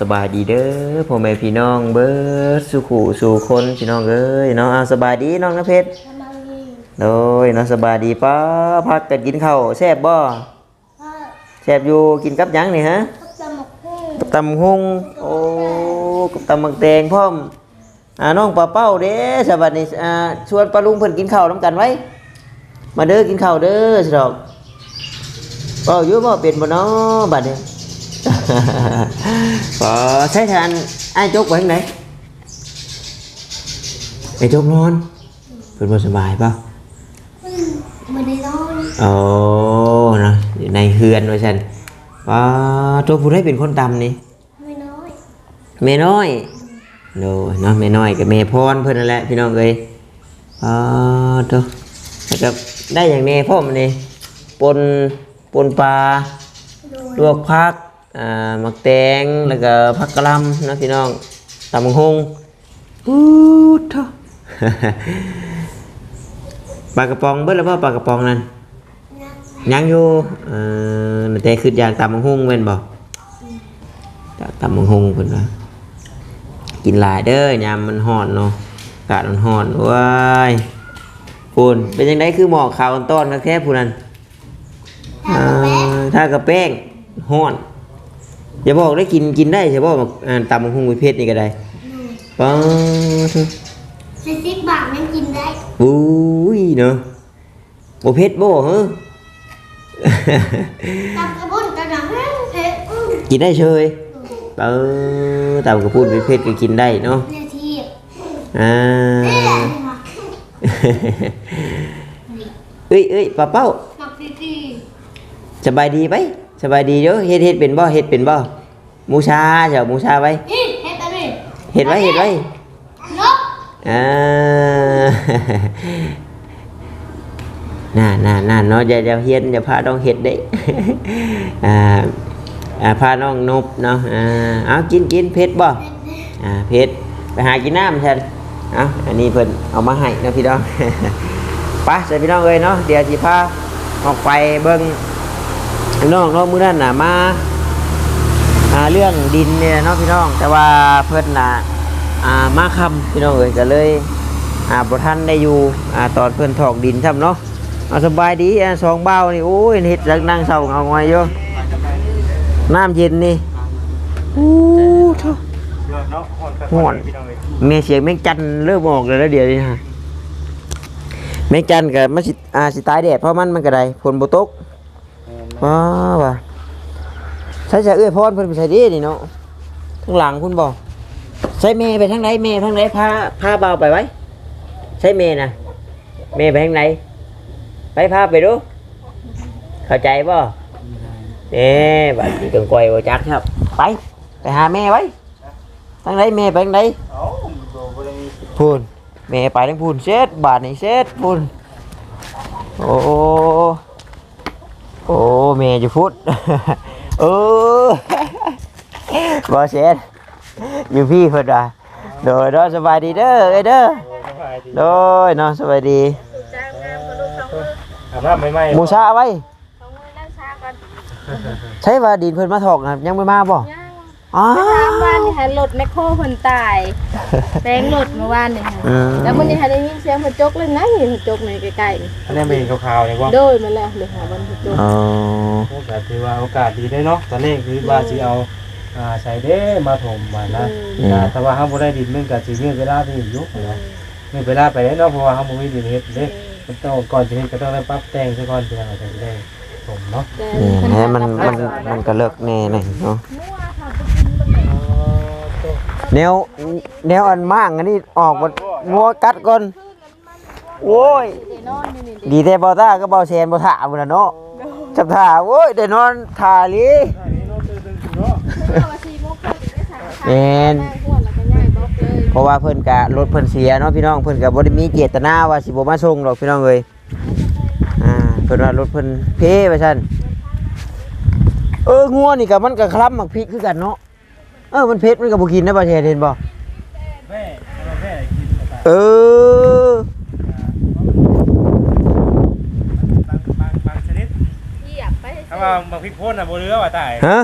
ยกราบสบายดีเด้อพ่อแม่พี่น้องเบิดสุขูสู่คนพี่น้องเอ้ยเนาะเอาสบายดีน้องน้ำเพชรกำลังยิงโดยเนาะสบายดีป้าพักกันกินข้าวแซ่บบ่พ่อแซ่บอยู่กินกับหยังนี่ฮะก็จะหมกหุ้งกับตำฮุงโอ้กับตำมักแตงพร้อมอ่าน้องปลาเป้าเด้สวัสดีอ่าชวนปลาลุงเพิ่นกินข้าวนํกันไว้ มาเด้อกินข้าวเด้อสิดอกเป้าอยู่บ่เป็นบ่เนาะบัดนี้ ก็ใช้ทานไอ้ายจกไว้ทางไหนไอ้จกนอนเพิ่นบ่สบายเปล่าอืมไม่ได้นอนโอ้เนาะอยู่ในเฮือนว่าซั่นป้าตัวผู้ใดเป็นคนตำนี่ไม่น้อยแม่น้อยโดยเนาะแม่น้อยกับแม่พรเพิ่นนั่นแหละพี่น้องเอ้ยอ๋อตัวแล้วก็ได้อย่างนี้พ่อมันนี่ปนปนปลาโดยลวกผัก อ่ามักแตงแล้วก็ผักกะหล่ำเนาะพี่น้องตำบักฮงอู้เท่าปลากระป๋องเบิดแล้วบ่ปลากระป๋องนั่นยังยังอยู่เอ่อแต่คืออยากตำบักฮงแม่นบ่อยากตำบักฮงเพิ่นว่ากินหลายเด้อยามมันฮ้อนเนาะอากาศมันฮ้อนว้ายพูนเป็นยังไงคือหมอกขาวต้นๆแค่ผู้นั้นถ้าแป๊ะอ่าถ้ากระแป้งฮ้อน อย่าบอกได้กินกินได้ใช่ป่ะอ่าตำบักหุ่งวิเพชรนี่ก็ได้ป้าทุสิสิบบาทยังกินได้อุ้ยเนาะโบเพชรบ่ฮะตับกระปุ้นกระดังแห้งเผ็ดอืมกินได้เฉยเออตำกระพุ้นวิเพชรก็กินได้เนาะเนี่ยทีอ่าเอ๊ะนี่ค่ะเอ้ยเอ้ยป้าเป้าหมักดีดีสบายดีไหม สบายดีเด้อเฮ็ดเฮ็ดเป็นบ่เฮ็ดเป็นบ่มูชาเจ้ามูชาไว้นี่เฮ็ดอะไรเฮ็ดไว้เฮ็ดไว้นกอ่าน่าน่าน่าเนาะอย่าอย่าเฮียนอย่าพาน้องเฮ็ดเด้อ่าอ่าพาน้องนบเนาะอ่าเอากินกินเผ็ดบ่อ่าเผ็ดไปหากินน้ำฉันเอาอันนี้เพิ่นเอามาให้เนาะพี่น้องไปใส่พี่น้องเอ้ยเนาะเดี๋ยวสิพาออกไปเบิ่ง น้องเนาะมื้อนั้นน่ะมาอ่าเรื่องดินเนี่ยเนาะพี่น้อง แต่ว่าเพิ่นน่ะอ่ามาคำพี่น้องเอ๋ยก็เลยอ่าบ่ทันได้อยู่อ่าตอนเพิ่นถอกดินซ้ำเนาะเอาสบายดีอ่าสองเบ้านี่โอ้ยเฮ็ดจักนั่งเศร้าเอางอยอยู่น้ำเย็นนี่อู้เถอะฮ้อนเมียเสียงแมงจันเริ่มออกเลยแล้วเดี๋ยวนี้ฮะแมงจันก็มันสิอ่าสิตายแดดเพราะมันมันก็ได้ฝนบ่ตก ว้าว่ะใช้จะเอื้อพรเพิ่นไปใช้ดีนี่เนาะข้งหลังคุณบอกใช้เมย์ไปทางไหนเมย์ทางไหนพาพาเบาไปไว้ใช้เมย์นะเมย์ไปทางไหนไปพาไปดูเข้าใจป่ะเอ๊บัดนี้ต้องกอยว่จักครับ ไปไปหาแม่ไว้ทางไหนแม่ไปทางไหนพูนแม่ไปทางพูนเช็ดบาทนี่เช็ดพูนโอ้ โอ้แม่จะพุดเออบ่เช็ดอยู่พี่เพิ่นว่าโดยเนาะสบายดีเด้อเอ้ยเด้อโดยเนาะสบายดีอาบน้ำไม่ไหม้หมูชาเอาไว้ใช่ว่าดินเพิ่นมาถอกนะยังไม่มาบ่ อ๋อถามว่านี่ค่ะรถแมคโครเพิ่นตายแปลงรถเมื่อวานนี่ค่ะอืมแล้วมันนี่ค่ะได้ยินเสียงเพิ่นจกเลยนะเห็นเพิ่นจกในใกล้ๆนี่อันนี้เป็นขาวๆเนี่ยว่าโดยมาแล้วเลยค่ะวันเพิ่นจกอ๋อโอกาสถือว่าโอกาสดีได้เนาะตอนนี้คือว่าสิเอาอ่าใส่เด้มาถมมานะอ่าแต่ว่าเฮาบ่ได้ดินมันก็สิมีเวลาที่อยู่นะมีเวลาไปได้เนาะเพราะว่าเฮาบ่มีดินเฮ็ดเด้มันต้องก่อนสิเฮ็ดก็ต้องได้ปรับแต่งซะก่อนสิเอาไปได้ถมเนาะแต่นี่แหละมันมันมันก็เลิกแน่หน่อยเนาะ แนวแนวอันมากอันนี้ออกบ่งัวกัดก่อนโอ้ยดีแต่บ่ตาก็บ่แซนบ่ท่าพุ่นน่ะเนาะจับท่าโอ้ยได้นอนท่าลีเอนแป้งขวดแล้วก็ย้ายบล็อกเลยเพราะว่าเพิ่นกะรถเพิ่นเสียเนาะพี่น้องเพิ่นกะบ่ได้มีเจตนาว่าสิบ่มาส่งดอกพี่น้องเอ้ยอ่าเพิ่นว่ารถเพิ่นเพว่าซั่นเอองัวนี่ก็มันก็คล้ำมักพริกคือกันเนาะ เออมันเผ็ดมันก็บ่กินนะบ่าเทศเห็นบ่แม่แม่กินเออ บางบางบางชนิดเหยียบไปถ้าว่าบางพริกพ่นน่ะบ่เรือว่าตายฮะ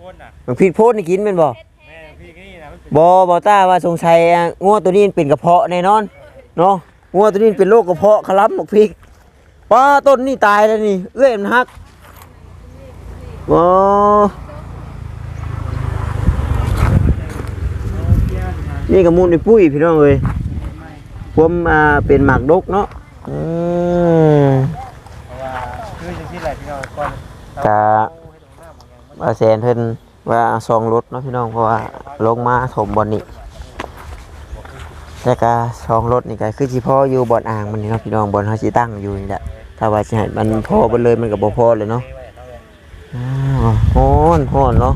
พ่นน่ะมันพริกโพดนี่กินแม่นบ่แม่พี่นี่นะมันเป็นบ่บ่ต้าว่าสงสัยอะงัวตัวนี้เป็นกระเพาะแน่นอนเนาะงัวตัวนี้เป็นโรคกระเพาะคลับหมกพริกว้าต้นนี่ตายแล้วนี่ เอื้อยมันหักบ่ นี่ก็มูลในปุ้ยพี่น้องเอ้ยผมอ่าเป็นหมากดกเนาะอืมเพราะว่าคือจังซี่แหละพี่น้องก่อนกะว่าแสนเพิ่นว่าซองรถเนาะพี่น้องเพราะว่าลงมาถมบอนนี่แต่ก็ซองรถนี่ก็คือสิพออยู่บ่อนอ่างมันนี่เนาะพี่น้องบ่อนเฮาสิตั้งอยู่นี่แหละถ้าว่าสิให้มันพอเบ่เลยมันก็บ่พอเลยเนาะอ้าวฮ้อนฮ้อนเนาะ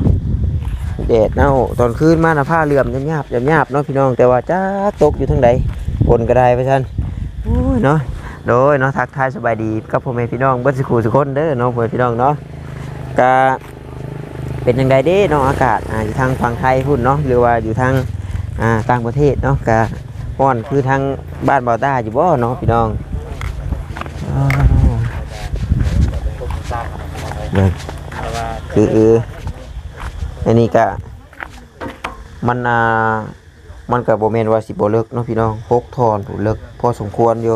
แดดเนาตอนคืนมาน่ะผ้าเหลื่อมหยาบๆหยาบๆเนาะพี่น้องแต่ว่าจ้าตกอยู่ทางใดฝนก็ได้ไปซั่นโอ้ยเนาะโดยเนาะทักทายสบายดีกับพ่อแม่พี่น้องเบิดสุขุสุคนเด้อเนาะพ่อแม่พี่น้องเนาะก็เป็นยังไงเด้เนาะอากาศอ่าอยู่ทางฝั่งไทยพุ่นเนาะหรือว่าอยู่ทางอ่าต่างประเทศเนาะก็ร้อนคือทางบ้านบ่าวต้าอยู่บ่เนาะพี่น้องอ้าวเบิ่งแต่ว่าคือเออ อันนี้ก็มันอ่ามันก็บ่แม่นว่าสิบ่เลิกเนาะพี่น้องหกทอนผูเลิกพอสมควรอยู่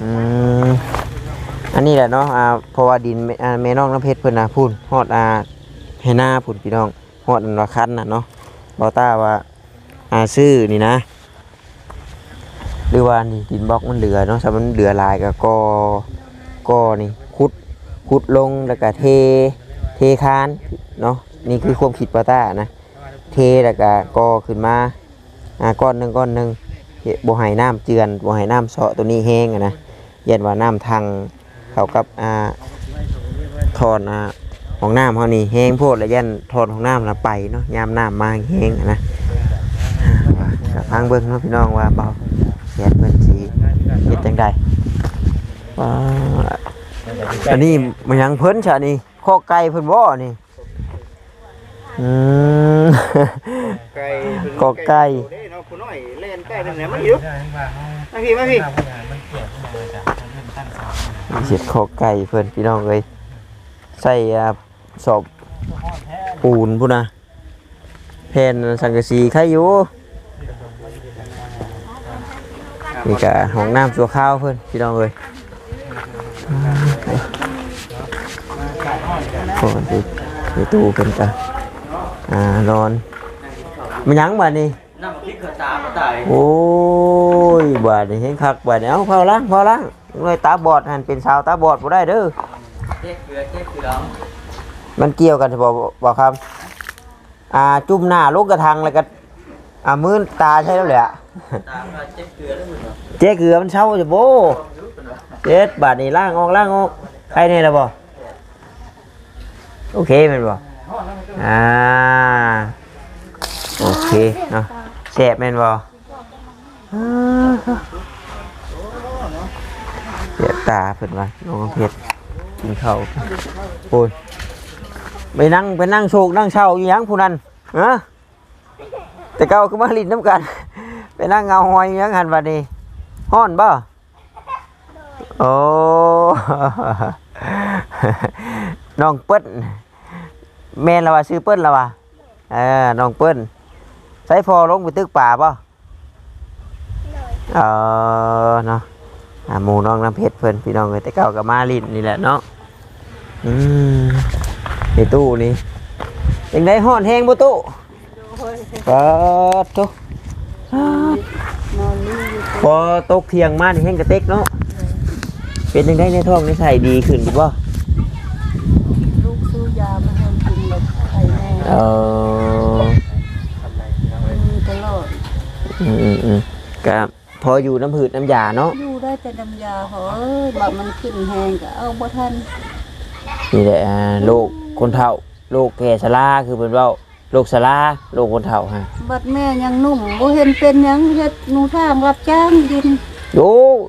อืมอันนี้แหละเนาะอ่าเพราะว่าดินแม่อ่าแม่น้องน้ำเพชรเพิ่นนะพูนฮอดอ่าให้หน้าพูนพี่น้องฮอดอันว่าคันน่ะเนาะบอต้าว่าอ่าซื้อนี่นะหรือว่านี่ดินบล็อกมันเหลือเนาะถ้ามันเหลือลายก็ก็ก็นี่ขุดขุดลงแล้วก็เทเทคานเนาะ นี่คือความคิดบอต้านะเทแล้วก็ก็ขึ้นมาอ่าก้อนหนึงก้อนหนึงเฮ็ดบ่ให้น้ำเจือนบ่ให้น้ำเซาะตัวนี้แห้งอะนะยันว่าน้ำทางเขากับอ่าทอนอ่าของน้ำเขานี่แห้งโพดแล้วยันทอนของน้ำนะไปเนาะยามน้ำมาแห้งอะนะอ่าก็ฟังเบิ่งเนาะพี่น้องว่าเบาเสียเพิ่นสีเฮ็ดจังใดว้าอันนี้มันยังเพิ่นชะนี่ข้อไก่เพิ่นบ่นี่ อืม ไก่ก็ไก่เด้เนาะผู้น้อยเล่นไก่นั่นแหละมันหิวมาพี่มาพี่มันเกี่ยวกับมันจะมันเป็นตั้งสามเสียดข้อไก่เพิ่นพี่น้องเอ้ยใส่อ่าสอบปูนพุ่นนะแผ่นสังกะสีใครอยู่นี่กะห้องน้ำสัวข้าวเพื่อนพี่น้องเลยโอ้ยในตู้เพิ่นกะ อ่านอนมันหยังบ่นี่น้ำพริกกระตาก็ตายโอ้ยบาดนี่เห็นคักบาดนี่เอาเผาล้างเผาล้างเลยตาบอดหันเป็นสาวตาบอดบ่ได้เด้อเจ๊เกลือเจ๊เกลือมันเกี่ยวกันจะบอกบอกครับ อ่าจุ่มหน้าลูกกระทังแล้วก็อ่ามือตาใช่แล้วแหละตามมาเจ๊เกลือแล้วมึงเหรอเจ๊เกือมันเช่าจะโบเจ็ดบาทนี่ล่างออกล่างออกใครเนี่ยละบ่โอเคแมันบ่ อ่าโอเคเนาะแสบแม่นบ่อ่าเสียตาเพิ่นว่าน้องเพชรกินข้าวโอ้ยไปนั่งไปนั่งโชกนั่งเช่าอยู่หยังผู้นั้นฮะแต่เก่าก็มาลิ้นน้ำกัน ไปนั่งเงาหอยอยู่หยังหันบัดนี้ฮ้อนบ่โอ้น้องเปิ้ล แม่นละว่าซื้อเปิ้ลละว่าเออน้องเปิ้ลใส่พอลงไปตึกป่าป่ะเออเนาะหมูน้องน้ำเพชรเพิ่นพี่น้องเลยแต่เก่ากับมาลินนี่แหละเนาะอืมในตู้นี่ยังได้ห่อนแห้งบ่ตู้เปิดตู้พอตกเทียงมานี่แห้งกระเต็กเนาะเป็นยังไงในท้องในใส่ดีขึ้นดีบ่ลูกซื้อยามาให้กินแบบไข่แม่ เออมีตลอดอืมอืมอืมก็พออยู่น้ำผืดน้ำยาเนาะอยู่ได้แต่น้ำยาเหอยแบบมันขึ้นแหงก็เอาบ่ทันนี่แหละอ่าโรคคนเฒ่าโรคแก่ชราคือเป็นว่าโรคชราโรคคนเฒ่าฮะบัดแม่ยังนุ่มบ่เห็นเป็นหยังเฮ็ดหนูทางรับจ้างดินโย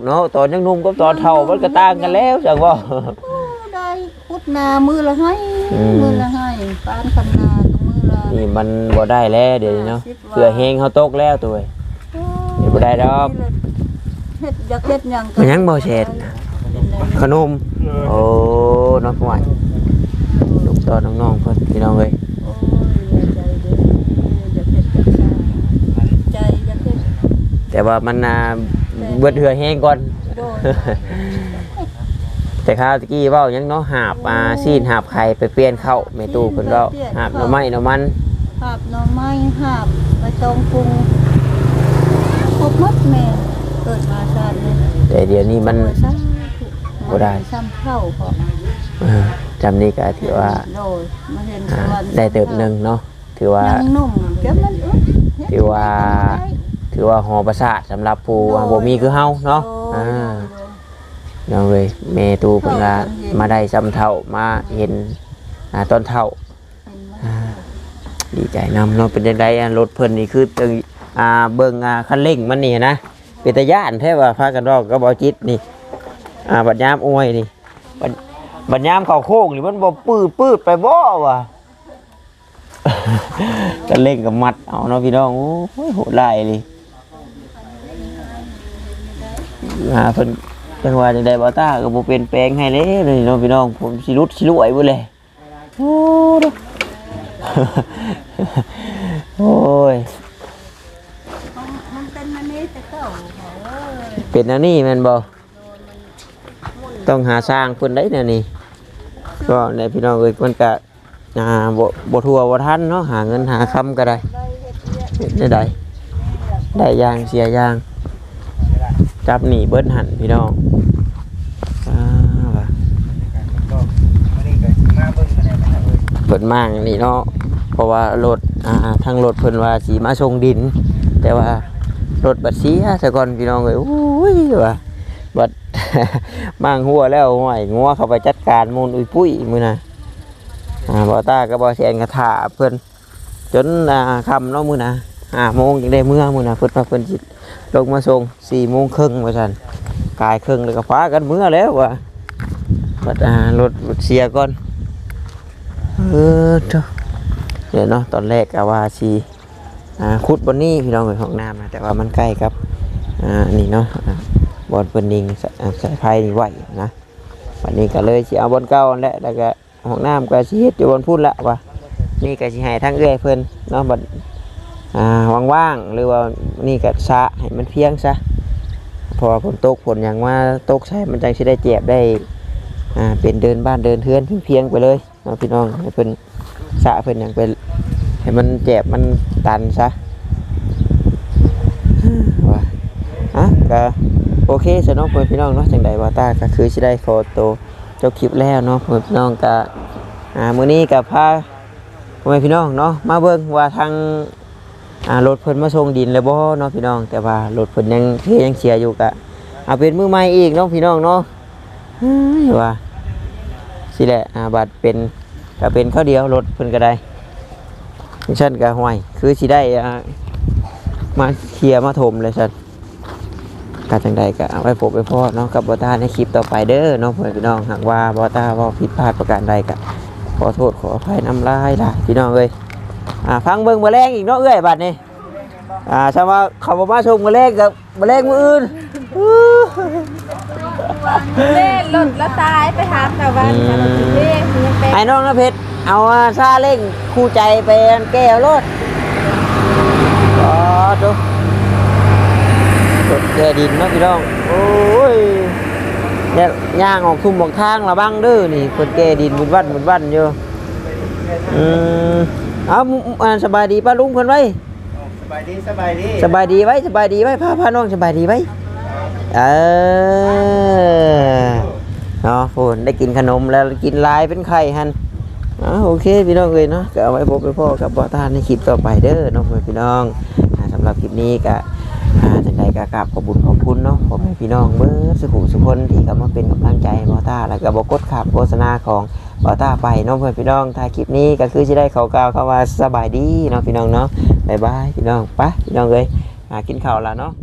เนาะตอนยังหนุ่มกับตอนเฒ่ามันก็ต่างกันแล้วจังว่าโอ้ได้พุดนามือละให้อืมมือละให้ปานคำนาก็มือละี่มันบ่ได้แล้วเดี๋ยวน้เนาะเสือเฮงเขาตกแล้วตัวเองดี๋ยวบ่ได้ดอกเฮ็ดยากเฮ็ดยังมันยังบ่เสร็จขนม โอ้น้องวานลูกตอนน้องๆเพิ่นพี่น้องเอ้ยาเฮ็ยแต่ว่ามันเบื่อเหือแห้งก่อนแต่ข้าวตะกี้ว่ายังน้องหาบอ่าซีนหาบไข่ไปเปลี่ยนเข้าเมตูคนเว้าหาบหน่อไม้หน่อมัน หาบหน่อไม้หาบใบตองปรุงครบหมดแม่เกิดมาชาตินี้แต่เดี๋ยวนี้มันสาธุบ่ได้ ซ้ำเข้าพอเออจำนี้ก็ถือว่าโดยมาเห็นสอ่าวรรค์ได้เติบหนึงเนาะถือว่า ยังนุ่มเก็บมันอึดเฮ็ดถือว่า ถือว่าหอประสาทสำหรับผู้ว่าบ่มีคือเฮาเนาะโดยอ่าเนาะเว้ยแม่ตู้เพิ่นก็มาได้ซ้ำเท่ามาเห็นอ่าตอนเท่าเห็นไหมอ่า ดีใจนำเนาะเป็นจังไงรถเพิ่นนี่คือตึงอ่าเบิ่งอ่าคันเร่งมันนี่นะเป็นตาย่านแท้ว่าพากันรอกก็บ่จิตนี่อ่าบัดยามอวยนี่บัดบัดยามเข้าโค้งนี่มันบ่ปืดปืดไปบ่วะคันเร่งกับมัดเอาเนาะพี่น้องโอ้ยโหดหลายเลยอ่าเพิ่นจังว่าจังไดบ่ตาก็บ่เปลี่ยนแปลงให้เลยนี่เนาะพี่น้องผมสิรุดสิรวยบ่เลยโอ้ โอ้ย มันเป็นมันนี้แต่เก่าเอ้ยเป็นอันนี้แมันบอต้องหาสร้างเพิ่นได้เนี่ยนี่ก็ในพี่น้องเอ้ยมันก็อ่าบ่บ่ทั่วบ่ทันเนาะหาเงินหาคำก็ได้เฮ็ดได้ใดได้อย่างเสียอย่างจับหนีเบิ้นหันพี่น้องอ่าว่ะก็มื้อนี้ก็สิมาเบิ่งกันแหละนะครับเอ้ยเพิ่นมางนี่เนาะ เพราะว่ารถอ่าทางรถเพิ่นว่าสิมาส่งดิน แต่ว่ารถบัดเสียซะก่อนพี่น้องเอ้ยโอ้ยว่าบัดมางหัวแล้วห้อยงัวเข้าไปจัดการมูลอุ้ยปุ้ยมือนะอ่าบ่ตาก็บ่แซนกระถาเพิ่นจนอ่าคำเนาะมือน่ะ5โมงจังได้เมื่อมือนะเพิ่นว่าเพิ่นสิตลงมาส่ง4โมงครึ่งว่าซั่นกายครึ่งแล้วก็พากันเมื่อแล้วว่ะบัดอ่ารถเสียก่อนเออเจ้า เดี๋ยวเนาะตอนแรกก็ว่าชีอ่าขุดบนนี้พี่น้องเป็นห้องน้ำนะแต่ว่ามันใกล้ครับอ่านี่เนาะบอลเปินนิงสอ่าสายไฟนี่ไหวนะวันนี้ก็เลยสิเอาบอลเก่าแหละแล้วก็ห้องน้ำก็สิเฮ็ดอยู่บนพูดละว่านี่ก็สิให้ทั้งเอื้อยเพิ่นเนาะบัดอ่าว่างๆหรือว่านี่ก็สะให้มันเพียงซะพอฝนตกฝนอย่างว่าตกใช่มันจังสิได้เจ็บได้อ่าเป็นเดินบ้านเดินเทือนเพียงไปเลยเนาะพี่น้องให้เพิ่นะเพิ่นอย่างเป็นให้มันแจบมันตันซะว่าอะก็โอเคสน้องเพื่อนพี่น้องเนาะจังใดว่าตาก็คือสิได้ขอโตวเจ้าคลิปแล้วเนาะเพื่อนพี่น้องก็อ่ามื้อนี้ก็พาพ่อแม่พี่น้องเนาะมาเบิ่งว่าทางอ่ารถเพิ่นมาส่งดินแล้วบ่เนาะพี่น้อง แต่ว่ารถเพิ่นยังเทยังเสียอยู่ก็เอาเป็นมือใหม่อีกเนาะพี่น้องเนาะเฮ้ยว่าสิแหละอ่าบัตรเป็น ก็เป็นข้าวเดียวรถเพิ่นก็ได้ฉันก็ห่วย คือสิได้มาเคลียร์มาถมเลยฉันกาจังใดก็เอาไว้พบไปพ่อเนาะกับบอต้าในคลิปต่อไปเด้อเนาะเพื่อนพี่น้องหากว่าบอต้าเว่าผิดพลาดประการใดก็ขอโทษขออภัยน้ำลายล่ะพี่น้องเอ้ยอ่าฟังเบิ่งมาแรงอีกเนาะเอ้ยบัดนี้อ่าถ้าว่าเขาบ่มาชมมาแรงกับมาแรงมืออื่นเล่น รถแล้วตายไปหาชาวบ้านชาวบ้านเล่นยังเป็นไอ้น้องนะเพชรเอาซาเล้งคู่ใจไปแก้วรถก็ดูรถแกดินเนาะพี่น้องโอ้ยเนี่ยย่างออกทุ่มบอกทางระบังเด้อนี่คนแกดินมุดวันมุดวันอยู่อืมเอาอ่าสบายดีป้าลุงเพิ่นไว้สบายดีสบายดีสบายดีไว้สบายดีไว้พาพาน้องสบายดีไว้เออ เนาะพูนได้กินขนมแล้วกินลายเป็นไข่ฮันอ๋อโอเคพี่น้องเลยเนาะก็เอาไว้พบไปพ่อกับบอตานในคลิปต่อไปเด้อน้องพี่น้องอ่าสำหรับคลิปนี้ก็จังใดก็กราบขอบุญขอบคุณเนาะพ่อแม่พี่น้องเบิร์สุขุสุคนที่เข้ามาเป็นกำลังใจบอตาแล้วก็บอกกดขับโฆษณาของบอตาไปน้องเพื่อนพี่น้องถ้าคลิปนี้ก็คือจะได้เขากล่าวคำว่าสบายดีเนาะพี่น้องเนาะบายบายพี่น้องไปพี่น้องเลยกินข้าวแล้วเนาะ